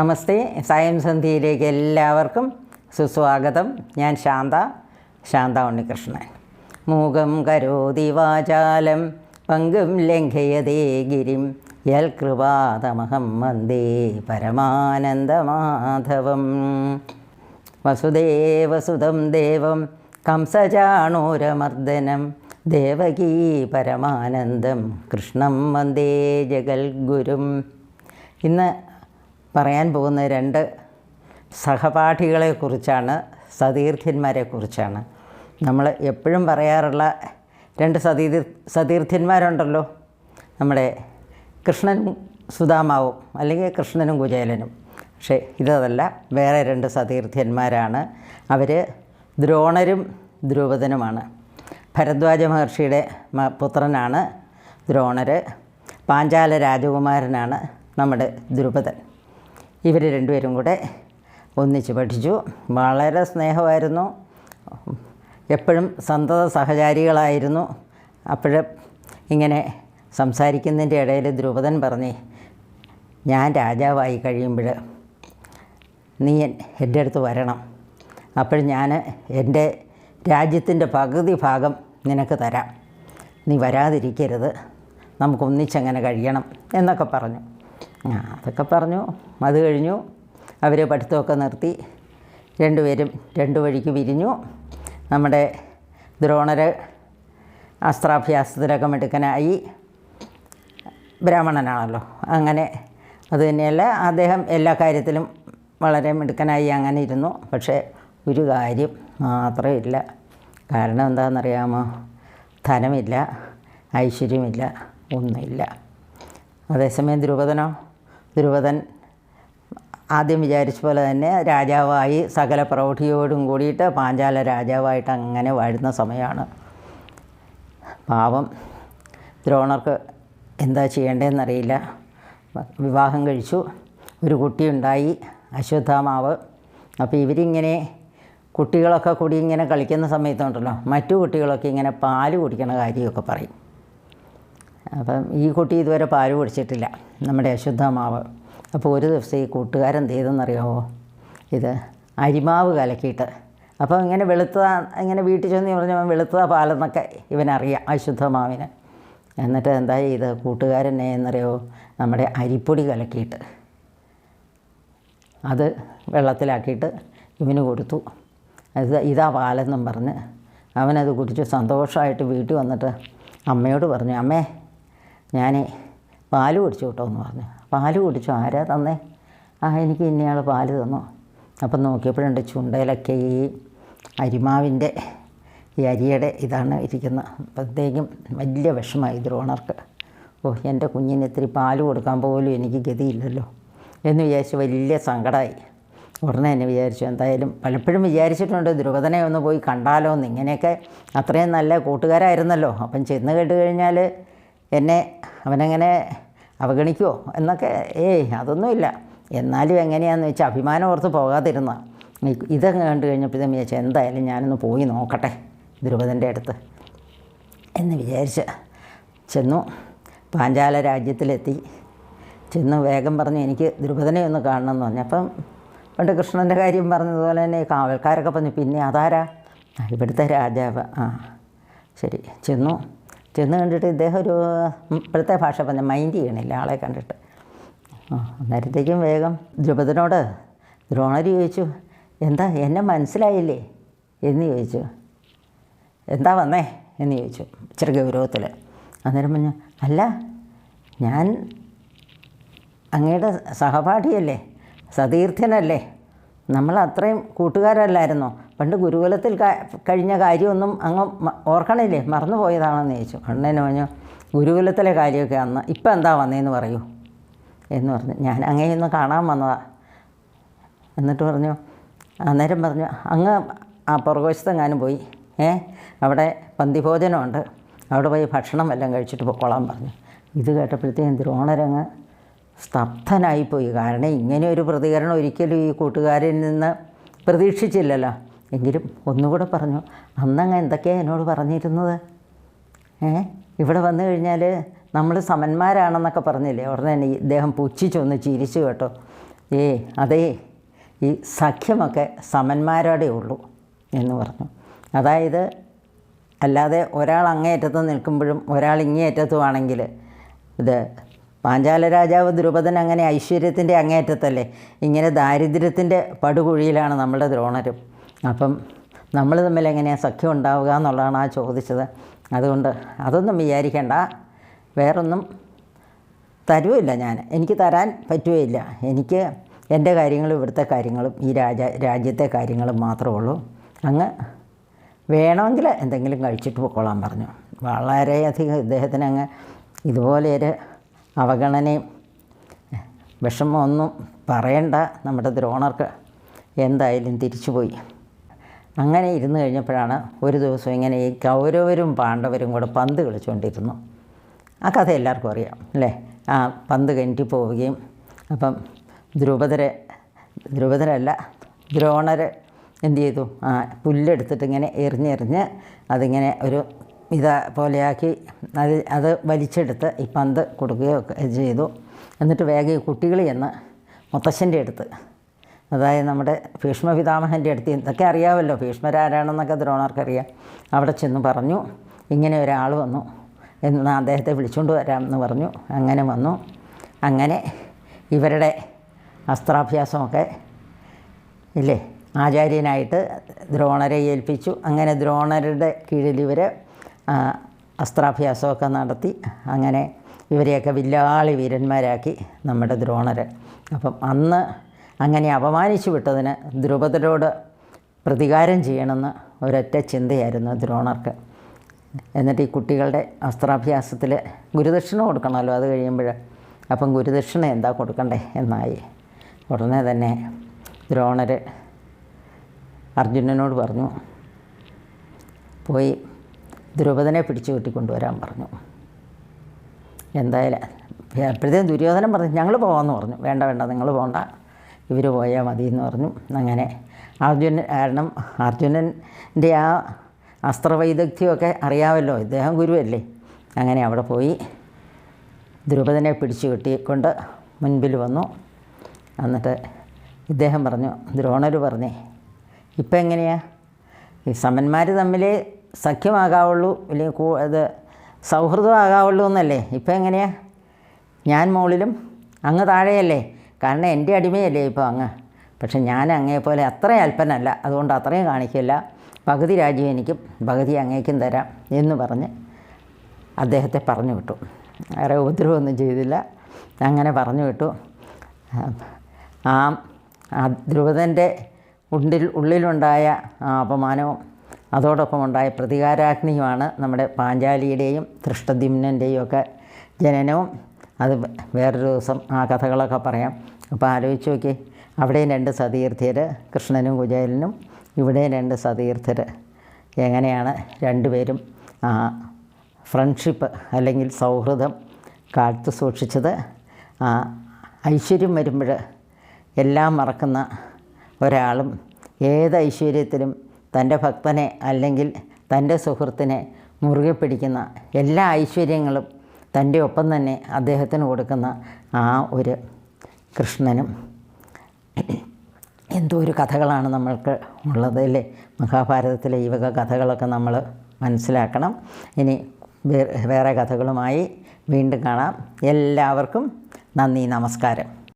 നമസ്തേ. സായം സന്ധ്യയിലേക്ക് എല്ലാവർക്കും സുസ്വാഗതം. ഞാൻ ശാന്ത ശാന്ത ഉണ്ണികൃഷ്ണൻ. മൂകം കരോതി വാചാലം പങ്കും ലംഘയതേ ഗിരിം. യൽ കൃപാതമഹം വന്ദേ പരമാനന്ദമാധവം. വസുദേവസുതം ദേവം കംസചാണൂരമർദ്ദനം ദേവകീ പരമാനന്ദം കൃഷ്ണം വന്ദേ ജഗൽഗുരും. ഇന്ന് പറയാൻ പോകുന്ന രണ്ട് സഹപാഠികളെക്കുറിച്ചാണ് സതീർത്ഥ്യന്മാരെക്കുറിച്ചാണ് നമ്മൾ എപ്പോഴും പറയാറുള്ള രണ്ട് സതീ സതീർത്ഥ്യന്മാരുണ്ടല്ലോ നമ്മുടെ കൃഷ്ണനും സുധാമാവും അല്ലെങ്കിൽ കൃഷ്ണനും കുചേലനും. പക്ഷേ ഇതല്ല വേറെ രണ്ട് സതീർത്ഥ്യന്മാരാണ് അവർ ദ്രോണരും ദ്രുപദനുമാണ്. ഭരദ്വാജ മഹർഷിയുടെ പുത്രനാണ് ദ്രോണർ പാഞ്ചാല രാജകുമാരനാണ് നമ്മുടെ ദ്രുപദൻ. ഇവർ രണ്ടുപേരും കൂടെ ഒന്നിച്ച് പഠിച്ചു. വളരെ സ്നേഹമായിരുന്നു. എപ്പോഴും സന്തത സഹചാരികളായിരുന്നു. അപ്പോഴും ഇങ്ങനെ സംസാരിക്കുന്നതിന്റെ ഇടയിൽ ദ്രുപദൻ പറഞ്ഞേ ഞാൻ രാജാവായി കഴിയുമ്പോൾ നീ എൻ- എന്റെ അടുത്ത് വരണം. അപ്പോൾ ഞാൻ എന്റെ രാജ്യത്തിന്റെ പകുതി ഭാഗം നിനക്ക് തരാം. നീ വരാതിരിക്കരുത്. നമുക്കൊന്നിച്ചങ്ങനെ കഴിയണം എന്നൊക്കെ പറഞ്ഞു. അതൊക്കെ പറഞ്ഞു. അത് കഴിഞ്ഞു. അവർ പഠിത്തമൊക്കെ നിർത്തി. രണ്ടുപേരും രണ്ടു വഴിക്ക് പിരിഞ്ഞു നമ്മുടെ ദ്രോണർ അസ്ത്രാഭ്യാസത്തിലൊക്കെ മിടുക്കനായി. ബ്രാഹ്മണനാണല്ലോ. അങ്ങനെ അത് തന്നെയല്ല. അദ്ദേഹം എല്ലാ കാര്യത്തിലും വളരെ മിടുക്കനായി അങ്ങനെ ഇരുന്നു. പക്ഷേ ഒരു കാര്യം മാത്രമേ ഇല്ല കാരണം എന്താണെന്നറിയാമോ? ധനമില്ല ഐശ്വര്യമില്ല ഒന്നുമില്ല. അതേസമയം ദ്രുപദനോ ദ്രുപദൻ ആദ്യം വിചാരിച്ച പോലെ തന്നെ രാജാവായി സകല പ്രൗഢിയോടും കൂടിയിട്ട് പാഞ്ചാല രാജാവായിട്ട് അങ്ങനെ വാഴുന്ന സമയമാണ്. പാവം ദ്രോണർക്ക് എന്താ ചെയ്യേണ്ടതെന്നറിയില്ല. വിവാഹം കഴിച്ചു. ഒരു കുട്ടിയുണ്ടായി അശ്വത്ഥാമാവ്. അപ്പോൾ ഇവരിങ്ങനെ കുട്ടികളൊക്കെ കൂടി ഇങ്ങനെ കളിക്കുന്ന സമയത്തുണ്ടല്ലോ മറ്റു കുട്ടികളൊക്കെ ഇങ്ങനെ പാൽ കുടിക്കണ കാര്യമൊക്കെ പറയും. അപ്പം ഈ കുട്ടി ഇതുവരെ പാൽ കുടിച്ചിട്ടില്ല. നമ്മുടെ അശുദ്ധമാവ് അപ്പോൾ ഒരു ദിവസം ഈ കൂട്ടുകാരൻ ചെയ്തെന്നറിയാമോ ഇത് അരിമാവ് കലക്കിയിട്ട്. അപ്പോൾ ഇങ്ങനെ വെളുത്തതാ ഇങ്ങനെ വീട്ടിൽ ചെന്ന് പറഞ്ഞാൽ വെളുത്തതാ പാലെന്നൊക്കെ ഇവനറിയാം അശുദ്ധമാവിന് എന്നിട്ട് എന്താ ചെയ്ത്? കൂട്ടുകാരൻ എന്നറിയോ നമ്മുടെ അരിപ്പൊടി കലക്കിയിട്ട് അത് വെള്ളത്തിലാക്കിയിട്ട് ഇവന് കൊടുത്തു. അത് ഇതാ പാലെന്നും പറഞ്ഞ് അവനത് കുടിച്ച് സന്തോഷമായിട്ട് വീട്ടിൽ വന്നിട്ട് അമ്മയോട് പറഞ്ഞു അമ്മേ ഞാൻ പാൽ കുടിച്ചു കേട്ടോ എന്ന് പറഞ്ഞു. പാൽ കുടിച്ചു. ആരാ തന്നേ? ആ എനിക്ക് ഇന്നയാൾ പാൽ തന്നു. അപ്പം നോക്കിയപ്പോഴുണ്ട് ചുണ്ടയിലൊക്കെ ഈ അരിമാവിന്റെ ഈ അരിയുടെ ഇതാണ് ഇരിക്കുന്നത്. അപ്പോഴത്തേക്കും വലിയ വിഷമായി ദ്രോണർക്ക് ഓ എന്റെ കുഞ്ഞിന് ഇത്തിരി പാൽ കൊടുക്കാൻ പോലും എനിക്ക് ഗതിയില്ലല്ലോ എന്ന് വിചാരിച്ച് വലിയ സങ്കടമായി. ഉടനെ തന്നെ വിചാരിച്ചു എന്തായാലും പലപ്പോഴും വിചാരിച്ചിട്ടുണ്ട് ദ്രുപദനെ ഒന്ന് പോയി കണ്ടാലോ എന്ന്. ഇങ്ങനെയൊക്കെ അത്രയും നല്ല കൂട്ടുകാരായിരുന്നല്ലോ. അപ്പം ചെന്ന് കേട്ട് കഴിഞ്ഞാൽ എന്നെ അവനങ്ങനെ അവഗണിക്കുമോ എന്നൊക്കെ ഏയ് അതൊന്നുമില്ല. എന്നാലും എങ്ങനെയാണെന്ന് വെച്ചാൽ അഭിമാനം ഓർത്ത് പോകാതിരുന്ന. ഇതൊക്കെ കണ്ടു കഴിഞ്ഞപ്പോൾ വിചാരിച്ചു എന്തായാലും ഞാനൊന്ന് പോയി നോക്കട്ടെ ദ്രുപദന്റെ അടുത്ത് എന്ന് വിചാരിച്ച് ചെന്നു. പാഞ്ചാല രാജ്യത്തിലെത്തി. ചെന്ന് വേഗം പറഞ്ഞു എനിക്ക് ദ്രുപദനെ ഒന്ന് കാണണം എന്ന് പറഞ്ഞു. അപ്പം പണ്ട് കൃഷ്ണന്റെ കാര്യം പറഞ്ഞതുപോലെ തന്നെ കാവൽക്കാരൊക്കെ പറഞ്ഞു പിന്നെ അതാരാ? "ആ, ഇവിടുത്തെ രാജാവ്. ആ ശരി. ചെന്നു. ചെന്ന് കണ്ടിട്ട് ഇദ്ദേഹം ഒരു ഇപ്പോഴത്തെ ഭാഷ പറഞ്ഞ മൈൻഡ് ചെയ്യണില്ല ആളെ കണ്ടിട്ട്. അന്നേരത്തേക്കും വേഗം ദ്രുപദനോട് ദ്രോണർ ചോദിച്ചു എന്താ എന്നെ മനസ്സിലായില്ലേ? എന്ന് ചോദിച്ചു. എന്താ വന്നേ? എന്ന് ചോദിച്ചു ഇച്ചിരി ഗൗരവത്തിൽ അന്നേരം പറഞ്ഞു അല്ല ഞാൻ അങ്ങയുടെ സഹപാഠിയല്ലേ സതീർത്ഥ്യനല്ലേ നമ്മൾ അത്രയും കൂട്ടുകാരല്ലായിരുന്നോ? പണ്ട് ഗുരുകുലത്തിൽ കഴിഞ്ഞ കാര്യമൊന്നും അങ്ങ് ഓർക്കണില്ലേ? മറന്നു പോയതാണെന്ന് ചോദിച്ചു. അണ്ണനെ പറഞ്ഞു ഗുരുകുലത്തിലെ കാര്യമൊക്കെ അന്ന് ഇപ്പം എന്താ വന്നതെന്ന് പറയൂ. എന്ന് പറഞ്ഞു. ഞാൻ അങ്ങനെയൊന്ന് കാണാൻ വന്നതാ. എന്നിട്ട് പറഞ്ഞു അന്നേരം പറഞ്ഞു അങ്ങ് ആ പുറകുവശത്തെങ്ങാനും പോയി. ഏ അവിടെ പന്തിഭോജനമുണ്ട്. അവിടെ പോയി ഭക്ഷണം എല്ലാം കഴിച്ചിട്ട് പൊക്കോളാൻ പറഞ്ഞു. ഇത് കേട്ടപ്പോഴത്തേക്കും ദ്രോണരങ്ങ് സ്തബ്ധനായിപ്പോയി. കാരണം ഇങ്ങനെ ഒരു പ്രതികരണം ഒരിക്കലും ഈ കൂട്ടുകാരിൽ നിന്ന് പ്രതീക്ഷിച്ചില്ലല്ലോ. എങ്കിലും ഒന്നുകൂടെ പറഞ്ഞു അന്നങ്ങ് എന്തൊക്കെയാണ് എന്നോട് പറഞ്ഞിരുന്നത്? ഏ? ഇവിടെ വന്നു കഴിഞ്ഞാൽ നമ്മൾ സമന്മാരാണെന്നൊക്കെ പറഞ്ഞില്ലേ? ഉടനെ തന്നെ ഇദ്ദേഹം പുച്ഛിച്ചൊന്ന് ചിരിച്ചു കേട്ടോ. ഏ അതേ ഈ സഖ്യമൊക്കെ സമന്മാരോടെ ഉള്ളൂ എന്ന് പറഞ്ഞു. അതായത് അല്ലാതെ ഒരാൾ അങ്ങേയറ്റത്ത് നിൽക്കുമ്പോഴും ഒരാൾ ഇങ്ങേയറ്റത്തുമാണെങ്കിൽ ഇത് പാഞ്ചാല രാജാവ് ദ്രുപദൻ അങ്ങനെ ഐശ്വര്യത്തിന്റെ അങ്ങേറ്റത്തല്ലേ ഇങ്ങനെ ദാരിദ്ര്യത്തിന്റെ പടുകുഴിയിലാണ് നമ്മുടെ ദ്രോണരും. അപ്പം നമ്മൾ തമ്മിൽ എങ്ങനെയാണ് സഖ്യം ഉണ്ടാവുക എന്നുള്ളതാണ് ആ ചോദിച്ചത്. അതുകൊണ്ട് അതൊന്നും വിചാരിക്കേണ്ട. വേറൊന്നും തരുമില്ല ഞാൻ. എനിക്ക് തരാൻ പറ്റുകയില്ല. എനിക്ക് എന്റെ കാര്യങ്ങളും ഇവിടുത്തെ കാര്യങ്ങളും ഈ രാജ രാജ്യത്തെ കാര്യങ്ങളും മാത്രമേ ഉള്ളൂ. അങ്ങ് വേണമെങ്കിൽ എന്തെങ്കിലും കഴിച്ചിട്ട് പൊക്കോളാൻ പറഞ്ഞു. വളരെയധികം ഇദ്ദേഹത്തിന് അങ്ങ് ഇതുപോലെ ഒരു അവഗണനയും. വിഷമമൊന്നും പറയണ്ട. നമ്മുടെ ദ്രോണർക്ക് എന്തായാലും തിരിച്ചുപോയി. അങ്ങനെ ഇരുന്ന് കഴിഞ്ഞപ്പോഴാണ് ഒരു ദിവസം ഇങ്ങനെ ഈ കൗരവരും പാണ്ഡവരും കൂടെ പന്ത് കളിച്ചുകൊണ്ടിരുന്നു. ആ കഥ എല്ലാവർക്കും അറിയാം അല്ലേ? ആ പന്ത് കിണറ്റി പോവുകയും അപ്പം ധ്രുപദരെ ധ്രുപദരല്ല ദ്രോണർ എന്ത് ചെയ്തു? ആ പുല്ലെടുത്തിട്ട് ഇങ്ങനെ എറിഞ്ഞെറിഞ്ഞ് അതിങ്ങനെ ഒരു ഇതാ പോലെയാക്കി അത് അത് വലിച്ചെടുത്ത് ഈ പന്ത് കൊടുക്കുകയോ ചെയ്തു. എന്നിട്ട് വേഗം ഈ കുട്ടികൾ ചെന്ന് മുത്തശ്ശന്റെ അടുത്ത് അതായത് നമ്മുടെ ഭീഷ്മ പിതാമഹന്റെ അടുത്ത് ഇതൊക്കെ അറിയാമല്ലോ ഭീഷ്മരാരാണെന്നൊക്കെ ദ്രോണർക്കറിയാം. അവിടെ ചെന്ന് പറഞ്ഞു ഇങ്ങനെ ഒരാൾ വന്നു എന്ന് അദ്ദേഹത്തെ വിളിച്ചുകൊണ്ട് വരാമെന്ന് പറഞ്ഞു. അങ്ങനെ വന്നു. അങ്ങനെ ഇവരുടെ അസ്ത്രാഭ്യാസമൊക്കെ ഇല്ലേ ആചാര്യനായിട്ട് ദ്രോണരെ ഏൽപ്പിച്ചു. അങ്ങനെ ദ്രോണരുടെ കീഴിൽ ഇവർ അസ്ത്രാഭ്യാസമൊക്കെ നടത്തി അങ്ങനെ ഇവരെയൊക്കെ വില്ലാളി വീരന്മാരാക്കി നമ്മുടെ ദ്രോണർ അപ്പം അന്ന് അങ്ങനെ അപമാനിച്ചു വിട്ടതിന് ദ്രുപദരോട് പ്രതികാരം ചെയ്യണമെന്ന് ഒരൊറ്റ ചിന്തയായിരുന്നു ദ്രോണർക്ക്. എന്നിട്ട് ഈ കുട്ടികളുടെ അസ്ത്രാഭ്യാസത്തിൽ ഗുരുദക്ഷിണ കൊടുക്കണമല്ലോ അത് കഴിയുമ്പോൾ അപ്പം ഗുരുദക്ഷിണ എന്താ കൊടുക്കണ്ടേ എന്നായി. ഉടനെ തന്നെ ദ്രോണർ അർജുനനോട് പറഞ്ഞു പോയി ദ്രുപദനെ പിടിച്ചു കെട്ടിക്കൊണ്ടുവരാൻ പറഞ്ഞു. എന്തായാലും അപ്പോഴത്തേക്കും ദുര്യോധനം പറഞ്ഞു ഞങ്ങൾ പോകാമെന്ന് പറഞ്ഞു. വേണ്ട വേണ്ട നിങ്ങൾ പോകണ്ട ഇവർ പോയാൽ മതി എന്ന് പറഞ്ഞു. അങ്ങനെ അർജുനൻ കാരണം അർജുനന്റെ ആ അസ്ത്രവൈദഗ്ധ്യമൊക്കെ അറിയാമല്ലോ ഇദ്ദേഹം ഗുരുവല്ലേ. അങ്ങനെ അവിടെ പോയി ദ്രുപദനെ പിടിച്ചു കെട്ടിക്കൊണ്ട് മുൻപിൽ വന്നു. എന്നിട്ട് ഇദ്ദേഹം പറഞ്ഞു ദ്രോണർ പറഞ്ഞേ ഇപ്പം എങ്ങനെയാണ് ഈ സമന്മാർ തമ്മിൽ സഖ്യമാകാവുള്ളൂ അല്ലെങ്കിൽ ഇത് സൗഹൃദമാകാവുള്ളൂ എന്നല്ലേ? ഇപ്പം എങ്ങനെയാ? ഞാൻ മുകളിലും അങ്ങ് താഴെയല്ലേ? കാരണം എന്റെ അടിമയല്ലേ ഇപ്പോൾ അങ്ങ്. പക്ഷെ ഞാൻ അങ്ങേപ്പോലെ അത്ര അല്പനല്ല. അതുകൊണ്ട് അത്രയും കാണിക്കില്ല. പകുതി രാജ്യം എനിക്കും പകുതി അങ്ങേക്കും തരാം എന്ന് പറഞ്ഞ് അദ്ദേഹത്തെ പറഞ്ഞു വിട്ടു. വേറെ ഉപദ്രവമൊന്നും ചെയ്തില്ല. അങ്ങനെ പറഞ്ഞു വിട്ടു. ആ ധ്രുവതന്റെ ഉണ്ടിൽ ഉള്ളിലുണ്ടായ ആ അപമാനവും അതോടൊപ്പം ഉണ്ടായ പ്രതികാരാഗ്നിയുമാണ് നമ്മുടെ പാഞ്ചാലിയുടെയും തൃഷ്ടദ്യുമ്നന്റെയും ഒക്കെ ജനനവും. അത് വേറൊരു ദിവസം ആ കഥകളൊക്കെ പറയാം. അപ്പോൾ ആലോചിച്ച് നോക്കി അവിടെയും രണ്ട് സതീർത്ഥ്യർ കൃഷ്ണനും കുചേലനും ഇവിടെയും രണ്ട് സതീർത്ഥ്യർ എങ്ങനെയാണ് രണ്ടുപേരും ആ ഫ്രണ്ട്ഷിപ്പ് അല്ലെങ്കിൽ സൗഹൃദം കാത്തു സൂക്ഷിച്ചത്? ആ ഐശ്വര്യം വരുമ്പോൾ എല്ലാം മറക്കുന്ന ഒരാളും ഏത് ഐശ്വര്യത്തിലും തന്റെ ഭക്തനെ അല്ലെങ്കിൽ തന്റെ സുഹൃത്തിനെ മുറുകെ പിടിക്കുന്ന എല്ലാ ഐശ്വര്യങ്ങളും തന്റെ ഒപ്പം തന്നെ അദ്ദേഹത്തിന് കൊടുക്കുന്ന ആ ഒരു കൃഷ്ണനും. എന്തോ ഒരു കഥകളാണ് നമ്മൾക്ക് ഉള്ളത് അല്ലേ? മഹാഭാരതത്തിലെ ഈ വക കഥകളൊക്കെ നമ്മൾ മനസ്സിലാക്കണം. ഇനി വേറെ കഥകളുമായി വീണ്ടും കാണാം. എല്ലാവർക്കും നന്ദി നമസ്കാരം.